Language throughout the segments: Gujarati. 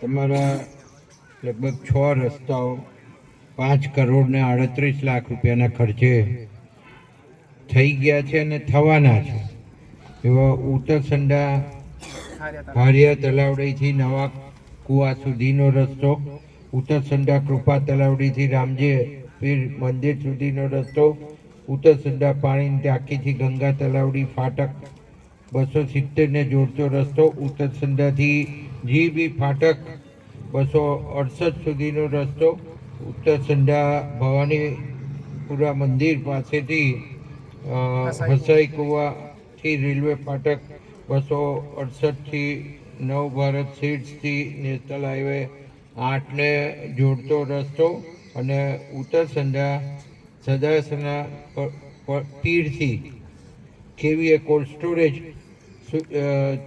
તમારા લગભગ છ રસ્તાઓ, પાંચ કરોડ ને આડત્રીસ લાખ રૂપિયાના ખર્ચે થઈ ગયા છે અને થવાના છે. એવા ઉત્તરસંડા હારિયા તલાવડીથી નવા કુવા સુધીનો રસ્તો ઉત્તરસંડા કૃપા તલાવડીથી રામજે પીર મંદિર સુધીનો રસ્તો ઉત્તરસંડા પાણીની ટાંકીથી ગંગા તલાવડી, ફાટક બસો સિત્તેરને જોડતો રસ્તો ઉત્તરસંડાથી જીબી ફાટક બસો અડસઠ સુધીનો રસ્તો ઉત્તર ઉત્તરસંડા ભવાનીપુરા મંદિર પાસેથી હસાઈ કુવાથી રેલવે ફાટક બસો અડસઠથી નવ ભારત સીટ્સથી નેશનલ હાઈવે આઠને જોડતો રસ્તો અને ઉત્તર ઉત્તરસંડા સદાસના તીરથી કેવી કેવીએ કોલ્ડ સ્ટોરેજ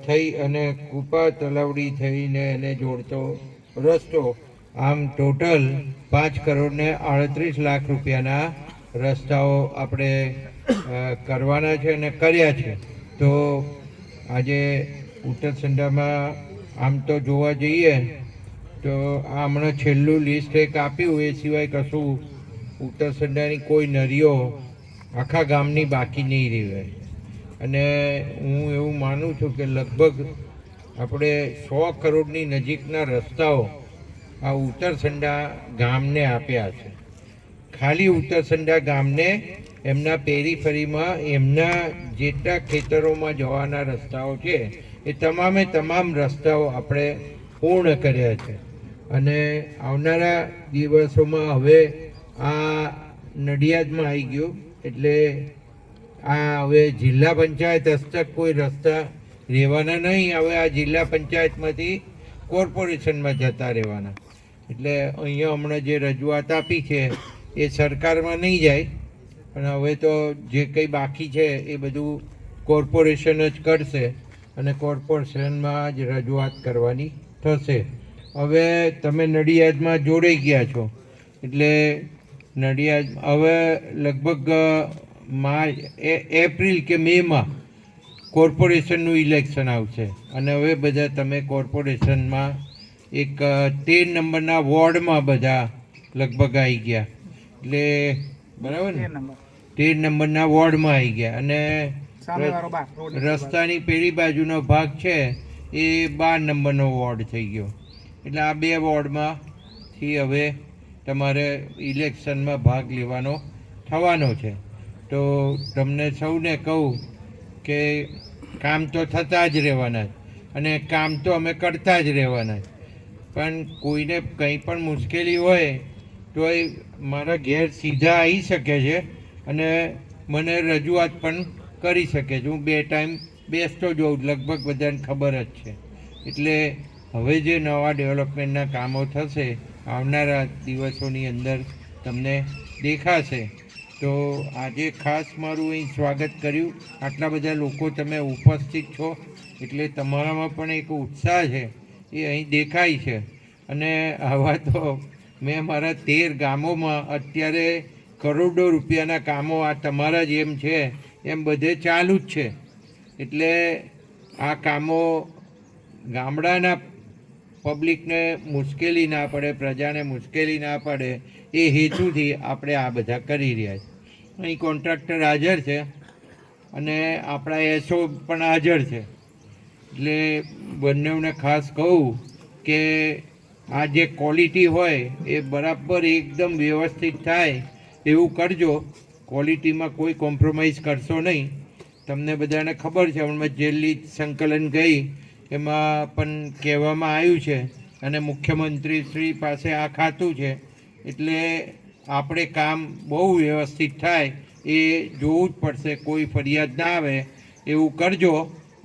થઈ અને કૂપા તલાવડી થઈને એને જોડતો રસ્તો, આમ ટોટલ પાંચ કરોડ ને આડત્રીસ લાખ રૂપિયાના રસ્તાઓ આપણે કરવાના છે અને કર્યા છે. તો આજે ઉત્તરસંડામાં આમ તો જોવા જઈએ, તો આ હમણાં છેલ્લું લિસ્ટ એક આપ્યું, એ સિવાય કશું ઉત્તરસંડાની કોઈ નરીઓ આખા ગામની બાકી નહીં રહી. અને હું એવું માનું છું કે લગભગ આપણે સો કરોડની નજીકના રસ્તાઓ આ ઉત્તરસંડા ગામને આપ્યા છે. ખાલી ઉત્તરસંડા ગામને એમના પેરીફરીમાં, એમના જેટલા ખેતરોમાં જવાના રસ્તાઓ છે, એ તમામે તમામ રસ્તાઓ આપણે પૂર્ણ કર્યા છે. અને આવનારા દિવસોમાં હવે આ નડિયાદમાં આવી ગયું, એટલે આ હવે જિલ્લા પંચાયત હસ્તક કોઈ રસ્તા રહેવાના નહીં. હવે આ જિલ્લા પંચાયતમાંથી કોર્પોરેશનમાં જતા રહેવાના. એટલે અહીંયા હમણાં જે રજૂઆત આપી છે, એ સરકારમાં નહીં જાય. પણ હવે તો જે કંઈ બાકી છે, એ બધું કોર્પોરેશન જ કરશે અને કોર્પોરેશનમાં જ રજૂઆત કરવાની થશે. હવે તમે નડિયાદમાં જોડાઈ ગયા છો. એટલે નડિયાદ, હવે લગભગ માર્ચ એપ્રિલ કે મેમાં કોર્પોરેશનનું ઇલેક્શન આવશે. અને હવે બધા તમે કોર્પોરેશનમાં એક તેર નંબરના વોર્ડમાં બધા લગભગ આવી ગયા. એટલે બરાબર ને? તેર નંબરના વોર્ડમાં આવી ગયા. અને રસ્તાની પેલી બાજુનો ભાગ છે એ બાર નંબરનો વોર્ડ થઈ ગયો. એટલે આ બે વોર્ડમાંથી હવે તમારે ઇલેક્શનમાં ભાગ લેવાનો થવાનો છે. તો તમને સૌને કહું કે કામ તો થતા જ રહેવાના જ. અને કામ તો અમે કરતા જ રહેવાના જ. પણ કોઈને કંઈ પણ મુશ્કેલી હોય તો એ મારા ઘેર સીધા આવી શકે છે અને મને રજૂઆત પણ કરી શકે છે હું બે ટાઈમ બેસતો જોઉં લગભગ બધાને ખબર જ છે એટલે હવે જે નવા ડેવલપમેન્ટના કામો થશે, આવનારા દિવસોની અંદર તમને દેખાશે તો આજે ખાસ મારું અહીં સ્વાગત કર્યું. આટલા બધા લોકો તમે ઉપસ્થિત છો, એટલે તમારામાં પણ એક ઉત્સાહ છે, એ અહીં દેખાય છે. અને આવા તો મેં મારા તેર ગામોમાં અત્યારે કરોડો રૂપિયાના કામો આ તમારા જેમ છે, એમ બધે ચાલુ જ છે. એટલે આ કામો ગામડાના પબ્લિકને મુશ્કેલી ના પડે, પ્રજાને મુશ્કેલી ના પડે, એ હેતુથી આપણે આ બધા કરી રહ્યા છીએ અહીં કોન્ટ્રાક્ટર હાજર છે અને આપણા એસઓ પણ હાજર છે. એટલે બંનેઓને ખાસ કહું કે આ જે ક્વોલિટી હોય એ બરાબર એકદમ વ્યવસ્થિત થાય એવું કરજો. ક્વોલિટીમાં કોઈ કોમ્પ્રોમાઇઝ કરશો નહીં. તમને બધાને ખબર છે, હમણાં જેલી સંકલન ગઈ, એમાં પણ કહેવામાં આવ્યું છે અને મુખ્યમંત્રી શ્રી પાસે આ ખાતું છે. એટલે આપણે કામ બહુ વ્યવસ્થિત થાય એ જોવું જ પડશે. કોઈ ફરિયાદ ના આવે એવું કરજો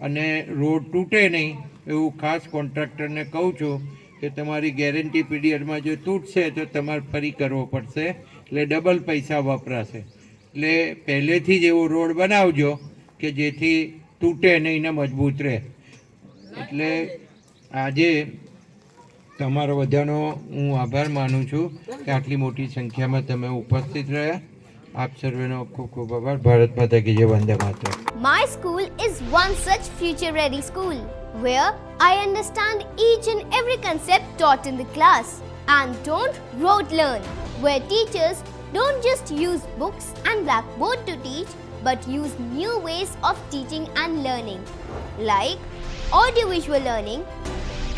અને રોડ તૂટે નહીં એવું ખાસ કોન્ટ્રાક્ટરને કહું છું કે તમારી ગેરંટી પીરિયડમાં જો તૂટશે તો તમારે ફરી કરવો પડશે. એટલે ડબલ પૈસા વપરાશે. એટલે પહેલેથી જ એવો રોડ બનાવજો કે જેથી તૂટે નહીં ને મજબૂત રહે. એટલે આજે તમારો બધાનો હું આભાર માનું છું કે આટલી મોટી સંખ્યામાં તમે ઉપસ્થિત રહ્યા આપ સર્વેનો ખૂબ ખૂબ આભાર ભારત માતા કી જય વંદે માતરમ My school is one such future ready school where I understand each and every concept taught in the class and don't rote learn, where teachers don't just use books and blackboard to teach but use new ways of teaching and learning like audiovisual learning, activity